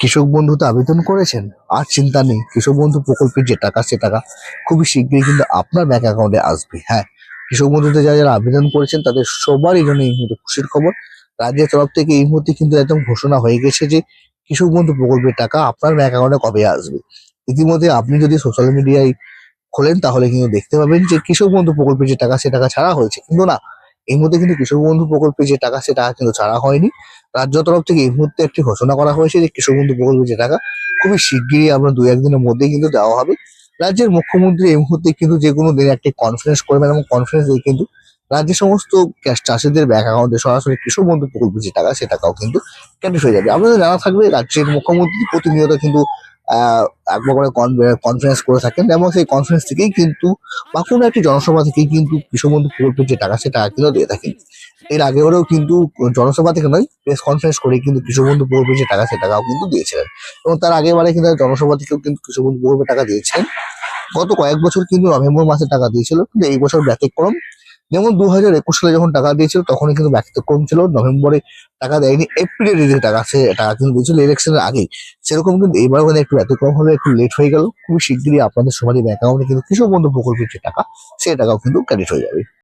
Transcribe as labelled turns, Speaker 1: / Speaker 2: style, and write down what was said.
Speaker 1: কৃষক বন্ধুতে আবেদন করেছেন। আর চিন্তা নেই, কৃষক বন্ধু প্রকল্পের যে টাকা, সে টাকা খুবই শীঘ্রই কিন্তু আপনার ব্যাংক অ্যাকাউন্টে আসবে। হ্যাঁ কৃষক বন্ধুতে যারা যারা আবেদন করেছেন, তাদের সবারই জন্য এই মুহূর্তে খুশির খবর। রাজ্যের তরফ থেকে এই মুহূর্তে কিন্তু একদম ঘোষণা হয়ে গেছে যে, কৃষক বন্ধু প্রকল্পের টাকা আপনার ব্যাংক অ্যাকাউন্টে কবে আসবে। ইতিমধ্যে আপনি যদি সোশ্যাল মিডিয়ায় খোলেন, তাহলে কিন্তু দেখতে পাবেন যে, কৃষক বন্ধু প্রকল্পের যে টাকা, সে টাকা ছাড়া হয়েছে। কিন্তু না এই মুহূর্তে কিন্তু কৃষক বন্ধু প্রকল্পের যে টাকা, সে টাকা কিন্তু ছাড়া হয়নি। রাজ্য তরফ থেকে এই মুহূর্তে একটি ঘোষণা করা হয়েছে যে কৃষক বন্ধু প্রকল্পের যে টাকা খুবই শিগগিরই আমরা দু একদিনের মধ্যেই কিন্তু দেওয়া হবে। রাজ্যের মুখ্যমন্ত্রী এই মুহূর্তে কিন্তু যে কোনো দিন একটি কনফারেন্স করবেন এবং কনফারেন্স দিয়ে কিন্তু রাজ্যের সমস্ত চাষিদের ব্যাংক অ্যাকাউন্টে সরাসরি কৃষক বন্ধু প্রকল্পের যে টাকা, সে টাকাও কিন্তু ক্যান্ডিড হয়ে যাবে। আপনাদের জানা থাকবে, রাজ্যের মুখ্যমন্ত্রী প্রতিনিয়ত কিন্তু কনফারেন্স করে থাকেন এবং সেই কনফারেন্স থেকেই কিন্তু বা কোনো একটি জনসভা থেকেই কিন্তু কৃষক বন্ধু প্রকল্পের যে টাকা সে টাকা কিন্তু দিয়ে থাকেন। এর আগেবারেও কিন্তু জনসভা থেকে নয় প্রেস কনফারেন্স করে কিন্তু কৃষক বন্ধু প্রকল্পের যে টাকা সে টাকাও কিন্তু দিয়েছিলেন। এবং তার আগেবারে কিন্তু জনসভা থেকেও কিন্তু কৃষক বন্ধু প্রকল্পের টাকা দিয়েছেন। গত কয়েক বছর কিন্তু নভেম্বর মাসে টাকা দিয়েছিল, কিন্তু এই বছর ব্যতিক্রম। যেমন দু হাজার একুশ সালে যখন টাকা দিয়েছিল, তখনই কিন্তু ব্যতিক্রম ছিল। নভেম্বরে টাকা দেয়নি, এপ্রিলে যে টাকা সে টাকা কিন্তু দিয়েছিল ইলেকশনের আগেই। সেরকম কিন্তু এবারও কিন্তু একটু ব্যতিক্রম হলে, একটু লেট হয়ে গেল। খুবই শিগগিরই আপনাদের সবারই ব্যাংক অ্যাকাউন্টে কিন্তু কৃষক বন্ধু প্রকল্পের যে টাকা, সেই টাকাও কিন্তু ক্রেডিট হয়ে যাবে।